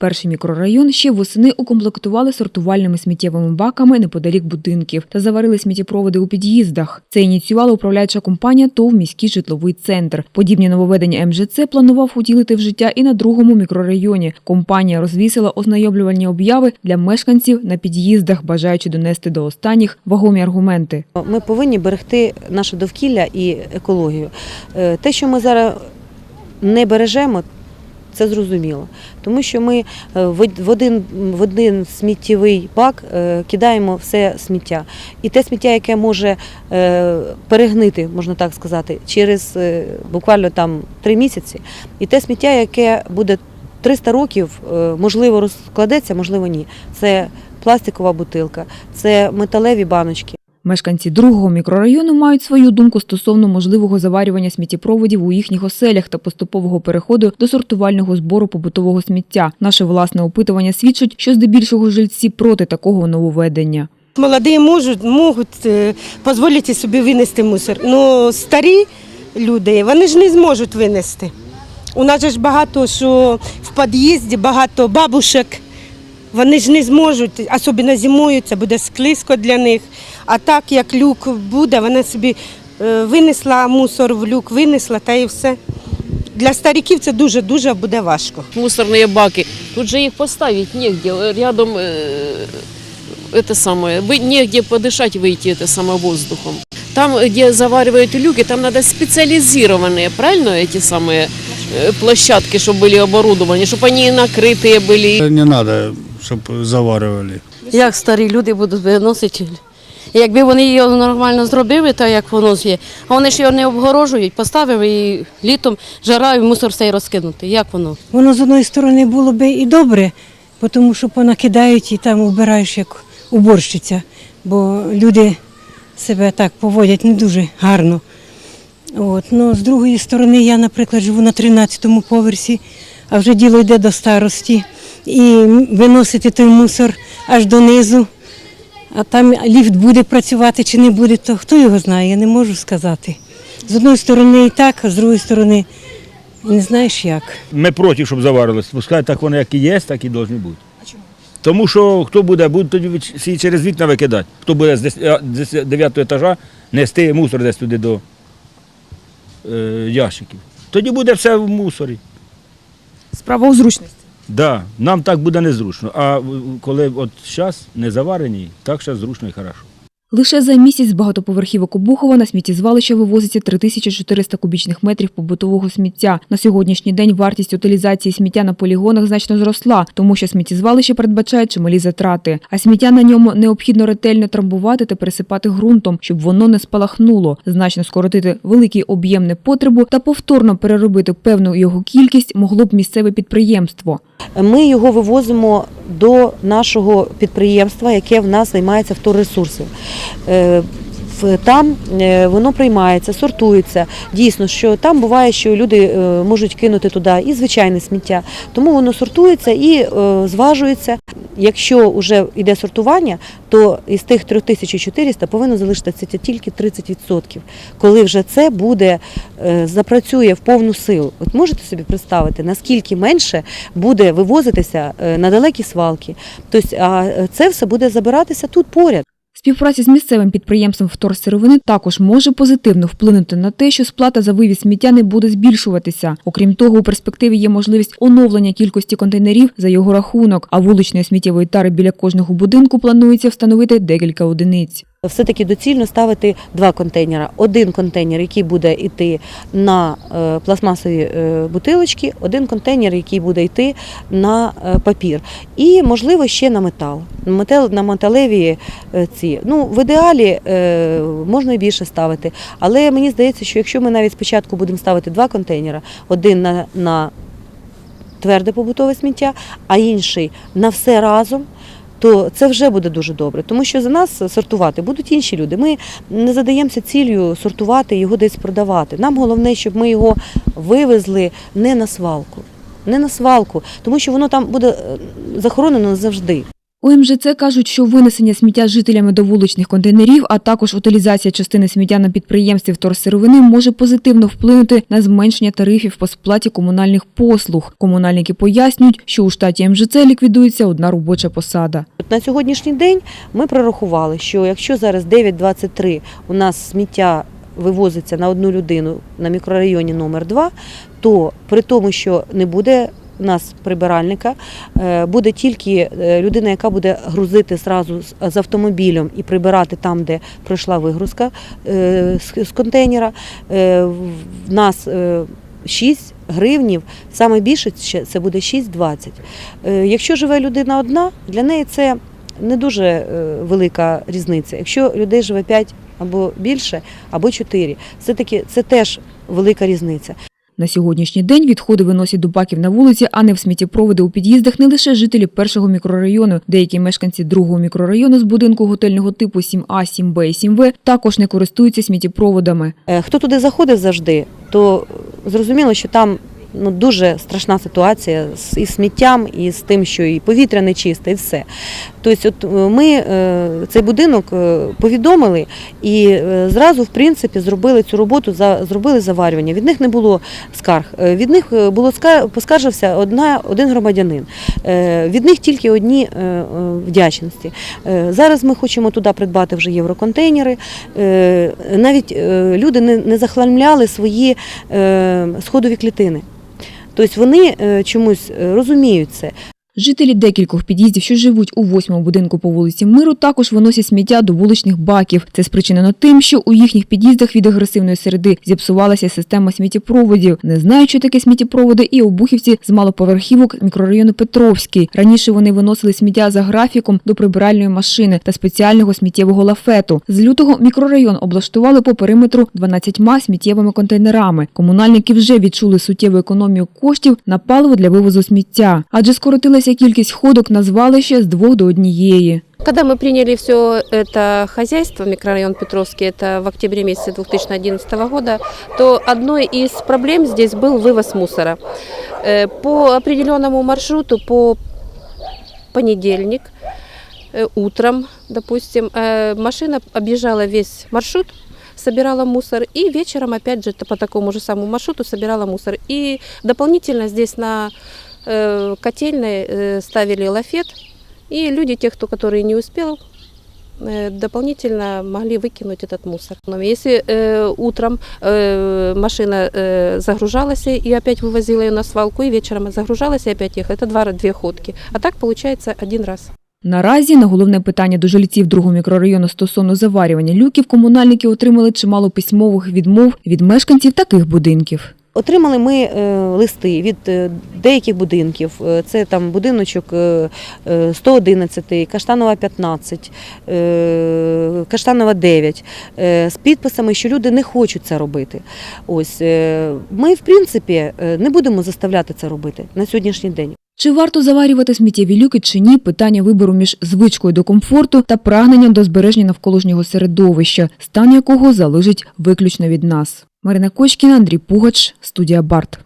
Перший мікрорайон ще восени укомплектували сортувальними сміттєвими баками неподалік будинків та заварили сміттєпроводи у під'їздах. Це ініціювала управляюча компанія ТОВ міський житловий центр. Подібні нововведення МЖЦ планував утілити в життя і на другому мікрорайоні. Компанія розвісила ознайомлювальні обяви для мешканців на під'їздах, бажаючи донести до останніх вагомі аргументи. Ми повинні берегти наше довкілля і екологію. Е, Те, що ми зараз не бережемо, це зрозуміло. Тому що ми е, в один, в один сміттєвий бак е, кидаємо все сміття. І те сміття, яке може е, перегнити, можна так сказати, через буквально там три місяці, і те сміття, яке буде 300 років, можливо, розкладеться, можливо, ні. Це пластикова бутилка, це металеві баночки. Мешканці другого мікрорайону мають свою думку стосовно можливого заварювання сміттєпроводів у їхніх оселях та поступового переходу до сортувального збору побутового сміття. Наше власне опитування свідчить, що здебільшого жильці проти такого нововведення. Молоді можуть, можуть е, дозволити собі винести мусор. Ну старі люди вони ж не зможуть винести. У нас ж багато що в під'їзді, багато бабушек. Вони ж не зможуть, особливо зимою, це буде склизько для них. А так як люк буде, вона собі е, винесла мусор в люк, винесла та і все. Для стариків це дуже-дуже буде важко. мусорные баки. Тут же их поставить негде. Рядом э, это самое, вы- негде подышать, выйти это самое воздухом. Там, где заваривают люки, там надо специализированные, правильно, эти самые э, площадки, чтобы были оборудованы, чтобы они накрытые были. Не треба, щоб заварювали. Як старі люди будуть виносити? Якби вони його нормально зробили, так як воно є, а вони ж його не обгорожують, поставили і літом жара і мусор все розкинути. Як воно? Воно з одної сторони було би і добре, тому що понакидають і там убираєш як уборщиця, бо люди себе так поводять не дуже гарно. От. Ну, з другої сторони, я, наприклад, живу на 13-му поверсі, а вже діло йде до старості. І виносити той мусор аж донизу, а там ліфт буде працювати чи не буде, то хто його знає, я не можу сказати. З одної сторони і так, а з другої сторони не знаєш як. Ми проти, щоб заварилось. Пускай так воно як і є, так і повинні бути. Тому що хто буде, будуть тоді всі через вікна викидати. Хто буде з 9 етажа нести мусор десь туди до е, ящиків. Тоді буде все в мусорі. Справа у зручності. Да, нам так буде незручно. А коли от зараз не заварені, так зараз зручно і хорошо. Лише за місяць багатоповерхівок Обухова на сміттєзвалище вивозиться 3400 кубічних метрів побутового сміття. На сьогоднішній день вартість утилізації сміття на полігонах значно зросла, тому що сміттєзвалище передбачає чималі затрати. А сміття на ньому необхідно ретельно трамбувати та пересипати ґрунтом, щоб воно не спалахнуло, значно скоротити великий об'єм непотребу та повторно переробити певну його кількість могло б місцеве підприємство. Ми його вивозимо до нашого підприємства, яке в нас займається вторресурсів. Е, Там е, воно приймається, сортується. Дійсно, що там буває, що люди е, можуть кинути туди і звичайне сміття. Тому воно сортується і зважується. Якщо вже йде сортування, то із тих 3400 повинно залишитися тільки 30%. Коли вже це буде запрацює в повну силу. От можете собі представити, наскільки менше буде вивозитися на далекі свалки. Тобто, а це все буде забиратися тут поряд. Співпраця з місцевим підприємством вторсировини також може позитивно вплинути на те, що сплата за вивіз сміття не буде збільшуватися. Окрім того, у перспективі є можливість оновлення кількості контейнерів за його рахунок, а вуличної сміттєвої тари біля кожного будинку планується встановити декілька одиниць. Все-таки доцільно ставити два контейнера. Один контейнер, який буде йти на е, пластмасові е, бутилочки, один контейнер, який буде йти на е, папір. І, можливо, ще на метал. Метал на металеві ці. Ну, в ідеалі можна і більше ставити. Але мені здається, що якщо ми навіть спочатку будемо ставити два контейнера, один на, на тверде побутове сміття, а інший на все разом. То це вже буде дуже добре, тому що за нас сортувати будуть інші люди. Ми не задаємося ціллю сортувати його десь продавати. Нам головне, щоб ми його вивезли не на свалку, не на свалку, тому що воно там буде е, захоронено завжди. У МЖЦ кажуть, що винесення сміття жителями до вуличних контейнерів, а також утилізація частини сміття на підприємстві вторсировини може позитивно вплинути на зменшення тарифів по сплаті комунальних послуг. Комунальники пояснюють, що у штаті МЖЦ ліквідується одна робоча посада. На сьогоднішній день ми прорахували, що якщо зараз 9,23 у нас сміття вивозиться на одну людину на мікрорайоні номер 2 то при тому, що не буде у нас прибиральника, е, буде тільки е, людина, яка буде грузити зразу з- автомобілем і прибирати там, де пройшла вигрузка е, з- контейнера. В нас е, 6 гривнів, саме більше це буде 6,20. Е, Якщо живе людина одна, для неї це не дуже велика різниця. Якщо людей живе 5 або більше, або 4, все-таки це теж велика різниця. На сьогоднішній день відходи виносять до баків на вулиці, а не в сміттєпроводи у під'їздах не лише жителі першого мікрорайону. Деякі мешканці другого мікрорайону з будинку готельного типу 7А, 7Б і 7В також не користуються сміттєпроводами. Е, Хто туди заходив завжди, то зрозуміло, що там ну, дуже страшна ситуація з і сміттям, і з тим, що і повітря не чисте, і все. Тобто, от е, ми е, цей будинок е, повідомили і зразу, в принципі, зробили цю роботу, зробили заварювання. Від них не було скарг. Від них було ска- поскаржився одна, один громадянин. Від них тільки одні вдячності. Зараз ми хочемо туди придбати вже євроконтейнери. Навіть люди не, захламляли свої сходові клітини. Тобто вони е, чомусь е, розуміють це. Жителі декількох під'їздів, що живуть у восьмому будинку по вулиці Миру, також виносять сміття до вуличних баків. Це спричинено тим, що у їхніх під'їздах від агресивної середи зіпсувалася система сміттєпроводів. Не знають, що таке сміттєпроводи, і обухівці з малоповерхівок мікрорайону Петровський. Раніше вони виносили сміття за графіком до прибиральної машини та спеціального сміттєвого лафету. З лютого мікрорайон облаштували по периметру 12 сміттєвими контейнерами. Комунальники вже відчули суттєву економію коштів на паливо для вивозу сміття, адже скоротилася кількість ходок на звалище з двох до однієї. Когда мы приняли все это хозяйство, микрорайон Петровский, это в октябре месяце 2011 года, то одной из проблем здесь был вывоз мусора. Э, По определенному маршруту, по понедельник, э, утром, допустим, э, машина объезжала весь маршрут, собирала мусор, и вечером, опять же, по такому же самому маршруту собирала мусор. И дополнительно здесь на э, котельной э, ставили лафет, и люди, те, кто, которые не успел, э, дополнительно могли выкинуть этот мусор. Но если э, утром э, машина э, загружалась и опять вывозила ее на свалку, и вечером загружалась и опять ехала, это два, две ходки. А так получается один раз. Наразі на головне питання до жильців другого мікрорайону стосовно заварювання люків комунальники отримали чимало письмових відмов від мешканців таких будинків. Отримали ми е, листи від е, деяких будинків. Е, Це там будиночок е, е, 111, Каштанова 15, е, Каштанова 9, е, з підписами, що люди не хочуть це робити. Ось ми, в принципі, не будемо заставляти це робити на сьогоднішній день. Чи варто заварювати сміттєві люки чи ні? Питання вибору між звичкою до комфорту та прагненням до збереження навколишнього середовища, стан якого залежить виключно від нас. Марина Кочкіна, Андрій Пугач, студія Барт.